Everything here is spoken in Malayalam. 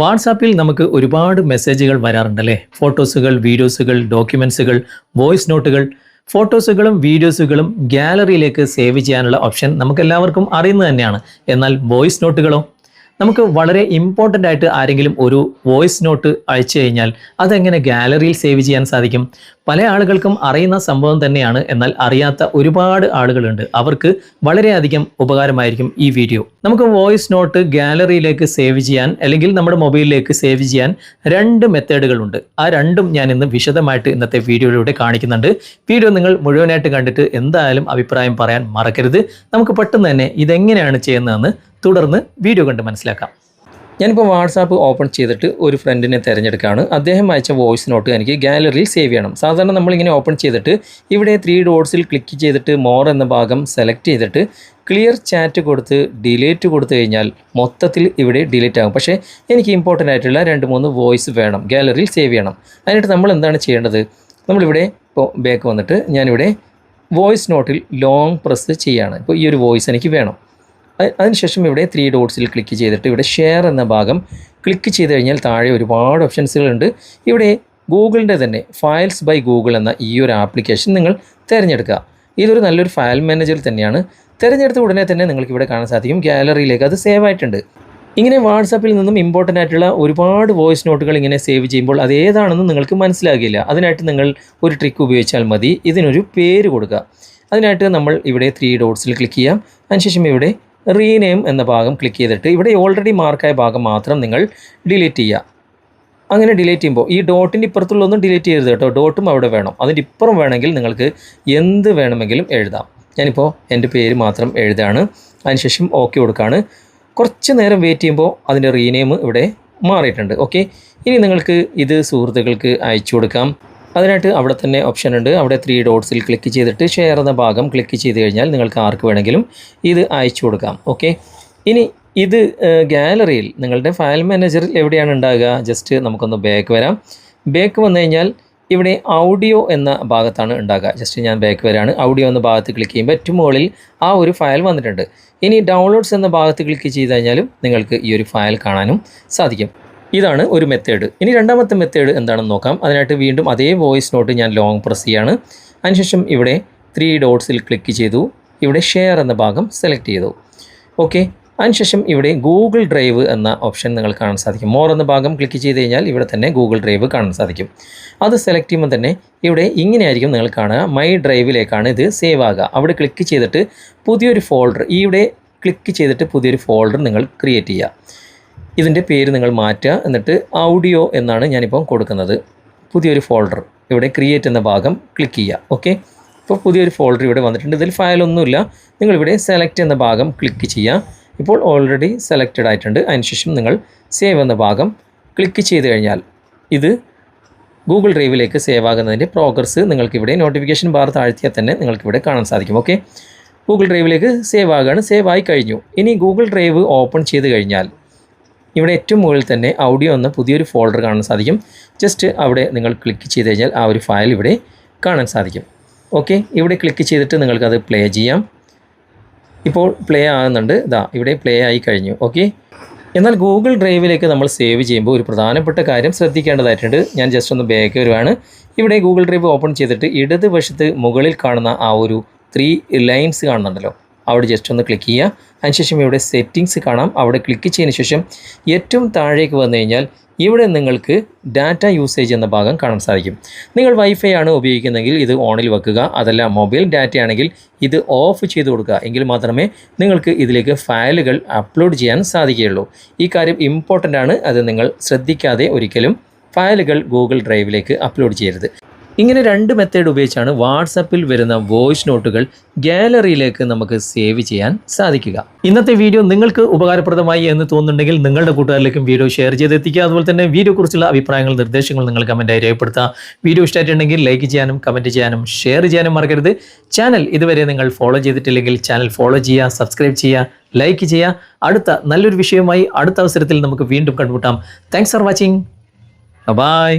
വാട്സാപ്പിൽ നമുക്ക് ഒരുപാട് മെസ്സേജുകൾ വരാറുണ്ടല്ലേ? ഫോട്ടോസുകൾ വീഡിയോസുകൾ ഡോക്യുമെൻസുകൾ വോയിസ് നോട്ടുകൾ. ഫോട്ടോസുകളും വീഡിയോസുകളും ഗാലറിയിലേക്ക് സേവ് ചെയ്യാനുള്ള ഓപ്ഷൻ നമുക്കെല്ലാവർക്കും അറിയുന്നത് തന്നെയാണ്. എന്നാൽ വോയിസ് നോട്ടുകളോ നമുക്ക് വളരെ ഇമ്പോർട്ടന്റ് ആയിട്ട് ആരെങ്കിലും ഒരു വോയിസ് നോട്ട് അയച്ചു കഴിഞ്ഞാൽ അതെങ്ങനെ ഗാലറിയിൽ സേവ് ചെയ്യാൻ സാധിക്കും? പല ആളുകൾക്കും അറിയുന്ന സംഭവം തന്നെയാണ്. എന്നാൽ അറിയാത്ത ഒരുപാട് ആളുകളുണ്ട്. അവർക്ക് വളരെയധികം ഉപകാരമായിരിക്കും ഈ വീഡിയോ നമുക്ക് വോയിസ് നോട്ട് ഗാലറിയിലേക്ക് സേവ് ചെയ്യാൻ അല്ലെങ്കിൽ നമ്മുടെ മൊബൈലിലേക്ക് സേവ് ചെയ്യാൻ രണ്ട് മെത്തേഡുകളുണ്ട് ആ രണ്ടും ഞാൻ ഇന്ന് വിശദമായിട്ട് ഇന്നത്തെ വീഡിയോയിലൂടെ കാണിക്കുന്നുണ്ട്. വീഡിയോ നിങ്ങൾ മുഴുവനായിട്ട് കണ്ടിട്ട് എന്തായാലും അഭിപ്രായം പറയാൻ മറക്കരുത്. നമുക്ക് പെട്ടെന്ന് തന്നെ ഇതെങ്ങനെയാണ് ചെയ്യുന്നതെന്ന് തുടർന്ന് വീഡിയോ കണ്ട് മനസ്സിലാക്കാം. ഞാനിപ്പോൾ വാട്സാപ്പ് ഓപ്പൺ ചെയ്തിട്ട് ഒരു ഫ്രണ്ടിനെ തിരഞ്ഞെടുക്കുകയാണ് അദ്ദേഹം അയച്ച വോയിസ് നോട്ട് എനിക്ക് ഗാലറിയിൽ സേവ് ചെയ്യണം. സാധാരണ നമ്മളിങ്ങനെ ഓപ്പൺ ചെയ്തിട്ട് ഇവിടെ ത്രീ ഡോട്ട്സിൽ ക്ലിക്ക് ചെയ്തിട്ട് മോർ എന്ന ഭാഗം സെലക്ട് ചെയ്തിട്ട് ക്ലിയർ ചാറ്റ് കൊടുത്ത് ഡിലീറ്റ് കൊടുത്തു കഴിഞ്ഞാൽ മൊത്തത്തിൽ ഇവിടെ ഡിലീറ്റ് ആകും. പക്ഷേ എനിക്ക് ഇമ്പോർട്ടന്റ് ആയിട്ടുള്ള രണ്ട് മൂന്ന് വോയിസ് വേണം. ഗാലറിയിൽ സേവ് ചെയ്യണം. അതിനായിട്ട് നമ്മൾ എന്താണ് ചെയ്യേണ്ടത്? നമ്മളിവിടെ ഇപ്പോൾ ബാക്ക് വന്നിട്ട് ഞാനിവിടെ വോയിസ് നോട്ടിൽ ലോങ് പ്രസ് ചെയ്യാണ്. ഇപ്പോൾ ഈ ഒരു വോയിസ് എനിക്ക് വേണം. അതിനുശേഷം ഇവിടെ ത്രീ ഡോട്ട്സിൽ ക്ലിക്ക് ചെയ്തിട്ട് ഇവിടെ ഷെയർ എന്ന ഭാഗം ക്ലിക്ക് ചെയ്ത് കഴിഞ്ഞാൽ താഴെ ഒരുപാട് ഓപ്ഷൻസുകളുണ്ട് ഇവിടെ ഗൂഗിളിന്റെ തന്നെ ഫയൽസ് ബൈ ഗൂഗിൾ എന്ന ഈ ഒരു ആപ്ലിക്കേഷൻ നിങ്ങൾ തിരഞ്ഞെടുക്കുക. ഇതൊരു നല്ലൊരു ഫയൽ മാനേജർ തന്നെയാണ്. തിരഞ്ഞെടുത്ത ഉടനെ തന്നെ നിങ്ങൾക്ക് ഇവിടെ കാണാൻ സാധിക്കും. ഗാലറിയിലേക്ക് അത് സേവ് ആയിട്ടുണ്ട്. ഇങ്ങനെ വാട്സാപ്പിൽ നിന്നും ഇമ്പോർട്ടന്റ് ആയിട്ടുള്ള ഒരുപാട് വോയിസ് നോട്ടുകൾ ഇങ്ങനെ സേവ് ചെയ്യുമ്പോൾ അത് ഏതാണെന്ന് നിങ്ങൾക്ക് മനസ്സിലാകില്ല. അതിനായിട്ട് നിങ്ങൾ ഒരു ട്രിക്ക് ഉപയോഗിച്ചാൽ മതി. ഇതിനൊരു പേര് കൊടുക്കുക. അതിനായിട്ട് നമ്മൾ ഇവിടെ ത്രീ ഡോട്ട്സിൽ ക്ലിക്ക് ചെയ്യാം. അതിനുശേഷം ഇവിടെ റീനെയിം എന്ന ഭാഗം ക്ലിക്ക് ചെയ്തിട്ട് ഇവിടെ ഓൾറെഡി മാർക്കായ ഭാഗം മാത്രം നിങ്ങൾ ഡിലീറ്റ് ചെയ്യുക. അങ്ങനെ ഡിലീറ്റ് ചെയ്യുമ്പോൾ ഈ ഡോട്ടിന്റെ ഇപ്പുറത്തുള്ളതൊന്നും ഡിലീറ്റ് ചെയ്യരുത് കേട്ടോ. ഡോട്ടും അവിടെ വേണം. അതിന്റെ ഇപ്പുറം വേണമെങ്കിൽ നിങ്ങൾക്ക് എന്ത് വേണമെങ്കിലും എഴുതാം. ഞാനിപ്പോൾ എന്റെ പേര് മാത്രം എഴുതാണ്. അതിനുശേഷം ഓക്കെ കൊടുക്കുകയാണ് കുറച്ച് നേരം വെയിറ്റ് ചെയ്യുമ്പോൾ അതിന്റെ റീനെയിം ഇവിടെ മാറിയിട്ടുണ്ട്. ഓക്കെ ഇനി നിങ്ങൾക്ക് ഇത് സുഹൃത്തുക്കൾക്ക് അയച്ചു കൊടുക്കാം. അതിനായിട്ട് അവിടെ തന്നെ ഓപ്ഷൻ ഉണ്ട്. അവിടെ ത്രീ ഡോട്ട്സിൽ ക്ലിക്ക് ചെയ്തിട്ട് ഷെയർ എന്ന ഭാഗം ക്ലിക്ക് ചെയ്ത് കഴിഞ്ഞാൽ നിങ്ങൾക്ക് ആർക്ക് വേണമെങ്കിലും ഇത് അയച്ചു കൊടുക്കാം. ഓക്കെ ഇനി ഇത് ഗാലറിയിൽ നിങ്ങളുടെ ഫയൽ മാനേജറിൽ എവിടെയാണ് ഉണ്ടാകുക? ജസ്റ്റ് നമുക്കൊന്ന് ബാക്ക് വരാം. ബാക്ക് വന്നു കഴിഞ്ഞാൽ ഇവിടെ ഓഡിയോ എന്ന ഭാഗത്താണ് ഉണ്ടാകുക. ജസ്റ്റ് ഞാൻ ബാക്ക് വരാണ്. ഓഡിയോ എന്ന ഭാഗത്ത് ക്ലിക്ക് ചെയ്യുമ്പോൾ ഏറ്റവും മുകളിൽ ആ ഒരു ഫയൽ വന്നിട്ടുണ്ട്. ഇനി ഡൗൺലോഡ്സ് എന്ന ഭാഗത്ത് ക്ലിക്ക് ചെയ്ത് കഴിഞ്ഞാലും നിങ്ങൾക്ക് ഈ ഒരു ഫയൽ കാണാനും സാധിക്കും. ഇതാണ് ഒരു മെത്തേഡ് ഇനി രണ്ടാമത്തെ മെത്തേഡ് എന്താണെന്ന് നോക്കാം. അതിനായിട്ട് വീണ്ടും അതേ വോയിസ് നോട്ട് ഞാൻ ലോങ് പ്രസ് ചെയ്യാണ്. അതിനുശേഷം ഇവിടെ ത്രീ ഡോട്ട്സിൽ ക്ലിക്ക് ചെയ്തു. ഇവിടെ ഷെയർ എന്ന ഭാഗം സെലക്ട് ചെയ്തു. ഓക്കെ അതിനുശേഷം ഇവിടെ ഗൂഗിൾ ഡ്രൈവ് എന്ന ഓപ്ഷൻ നിങ്ങൾ കാണാൻ സാധിക്കും. മോർ എന്ന ഭാഗം ക്ലിക്ക് ചെയ്ത് കഴിഞ്ഞാൽ ഇവിടെ തന്നെ ഗൂഗിൾ ഡ്രൈവ് കാണാൻ സാധിക്കും. അത് സെലക്ട് ചെയ്യുമ്പോൾ തന്നെ ഇവിടെ ഇങ്ങനെയായിരിക്കും നിങ്ങൾ കാണുക. മൈ ഡ്രൈവിലേക്കാണ് ഇത് സേവ് ആകുക. അവിടെ ക്ലിക്ക് ചെയ്തിട്ട് പുതിയൊരു ഫോൾഡർ ഇവിടെ ക്ലിക്ക് ചെയ്തിട്ട് പുതിയൊരു ഫോൾഡർ നിങ്ങൾ ക്രിയേറ്റ് ചെയ്യുക. ഇതിന്റെ പേര് നിങ്ങൾ മാറ്റുക. എന്നിട്ട് ഓഡിയോ എന്നാണ് ഞാനിപ്പം കൊടുക്കുന്നത്. പുതിയൊരു ഫോൾഡർ ഇവിടെ ക്രിയേറ്റ് എന്ന ഭാഗം ക്ലിക്ക് ചെയ്യുക. ഓക്കെ ഇപ്പോൾ പുതിയൊരു ഫോൾഡർ ഇവിടെ വന്നിട്ടുണ്ട്. ഇതിൽ ഫയലൊന്നുമില്ല നിങ്ങളിവിടെ സെലക്ട് എന്ന ഭാഗം ക്ലിക്ക് ചെയ്യുക. ഇപ്പോൾ ഓൾറെഡി സെലക്റ്റഡ് ആയിട്ടുണ്ട്. അതിനുശേഷം നിങ്ങൾ സേവ് എന്ന ഭാഗം ക്ലിക്ക് ചെയ്ത് കഴിഞ്ഞാൽ ഇത് ഗൂഗിൾ ഡ്രൈവിലേക്ക് സേവ് ആകുന്നതിന്റെ പ്രോഗ്രസ് നിങ്ങൾക്കിവിടെ നോട്ടിഫിക്കേഷൻ ബാർ താഴ്ത്തിയാൽ തന്നെ നിങ്ങൾക്കിവിടെ കാണാൻ സാധിക്കും. ഓക്കെ ഗൂഗിൾ ഡ്രൈവിലേക്ക് സേവ് ആകുകയാണ് സേവ് ആയി കഴിഞ്ഞു. ഇനി ഗൂഗിൾ ഡ്രൈവ് ഓപ്പൺ ചെയ്ത് കഴിഞ്ഞാൽ ഇവിടെ ഏറ്റവും മുകളിൽ തന്നെ ഓഡിയോ എന്ന പുതിയൊരു ഫോൾഡർ കാണാൻ സാധിക്കും. ജസ്റ്റ് അവിടെ നിങ്ങൾ ക്ലിക്ക് ചെയ്ത് കഴിഞ്ഞാൽ ആ ഒരു ഫയൽ ഇവിടെ കാണാൻ സാധിക്കും. ഓക്കെ ഇവിടെ ക്ലിക്ക് ചെയ്തിട്ട് നിങ്ങൾക്കത് പ്ലേ ചെയ്യാം. ഇപ്പോൾ പ്ലേ ആകുന്നുണ്ട്. ഇതാ ഇവിടെ പ്ലേ ആയി കഴിഞ്ഞു. ഓക്കെ എന്നാൽ ഗൂഗിൾ ഡ്രൈവിലേക്ക് നമ്മൾ സേവ് ചെയ്യുമ്പോൾ ഒരു പ്രധാനപ്പെട്ട കാര്യം ശ്രദ്ധിക്കേണ്ടതായിട്ടുണ്ട്. ഞാൻ ജസ്റ്റ് ഒന്ന് ബാക്ക് വരുവാണ്. ഇവിടെ ഗൂഗിൾ ഡ്രൈവ് ഓപ്പൺ ചെയ്തിട്ട് ഇടതുവശത്ത് മുകളിൽ കാണുന്ന ആ ഒരു ത്രീ ലൈൻസ് കാണുന്നുണ്ടല്ലോ. അവിടെ ജസ്റ്റ് ഒന്ന് ക്ലിക്ക് ചെയ്യുക. അതിനുശേഷം ഇവിടെ സെറ്റിങ്സ് കാണാം. അവിടെ ക്ലിക്ക് ചെയ്തതിന് ശേഷം ഏറ്റവും താഴേക്ക് വന്നു കഴിഞ്ഞാൽ ഇവിടെ നിങ്ങൾക്ക് ഡാറ്റ യൂസേജ് എന്ന ഭാഗം കാണാൻ സാധിക്കും. നിങ്ങൾ വൈഫൈ ആണ് ഉപയോഗിക്കുന്നതെങ്കിൽ ഇത് ഓണിൽ വെക്കുക. അതല്ല മൊബൈൽ ഡാറ്റ ആണെങ്കിൽ ഇത് ഓഫ് ചെയ്ത് കൊടുക്കുക. എങ്കിൽ മാത്രമേ നിങ്ങൾക്ക് ഇതിലേക്ക് ഫയലുകൾ അപ്ലോഡ് ചെയ്യാൻ സാധിക്കുകയുള്ളൂ. ഈ കാര്യം ഇമ്പോർട്ടന്റ് ആണ്. അത് നിങ്ങൾ ശ്രദ്ധിക്കാതെ ഒരിക്കലും ഫയലുകൾ ഗൂഗിൾ ഡ്രൈവിലേക്ക് അപ്ലോഡ് ചെയ്യരുത്. ഇങ്ങനെ രണ്ട് മെത്തേഡ് ഉപയോഗിച്ചാണ് വാട്സപ്പിൽ വരുന്ന വോയിസ് നോട്ടുകൾ ഗാലറിയിലേക്ക് നമുക്ക് സേവ് ചെയ്യാൻ സാധിക്കുക. ഇന്നത്തെ വീഡിയോ നിങ്ങൾക്ക് ഉപകാരപ്രദമായി എന്ന് തോന്നുന്നുണ്ടെങ്കിൽ നിങ്ങളുടെ കൂട്ടുകാരിലേക്കും വീഡിയോ ഷെയർ ചെയ്തെത്തിക്കുക. അതുപോലെ തന്നെ വീഡിയോ കുറിച്ചുള്ള അഭിപ്രായങ്ങൾ നിർദ്ദേശങ്ങൾ നിങ്ങൾ കമന്റായി രേഖപ്പെടുത്തുക. വീഡിയോ ഇഷ്ടമായിട്ടുണ്ടെങ്കിൽ ലൈക്ക് ചെയ്യാനും കമന്റ് ചെയ്യാനും ഷെയർ ചെയ്യാനും മറക്കരുത്. ചാനൽ ഇതുവരെ നിങ്ങൾ ഫോളോ ചെയ്തിട്ടില്ലെങ്കിൽ ചാനൽ ഫോളോ ചെയ്യുക സബ്സ്ക്രൈബ് ചെയ്യുക ലൈക്ക് ചെയ്യുക. അടുത്ത നല്ലൊരു വിഷയവുമായി അടുത്ത അവസരത്തിൽ നമുക്ക് വീണ്ടും കണ്ടുമുട്ടാം. Thanks for watching bye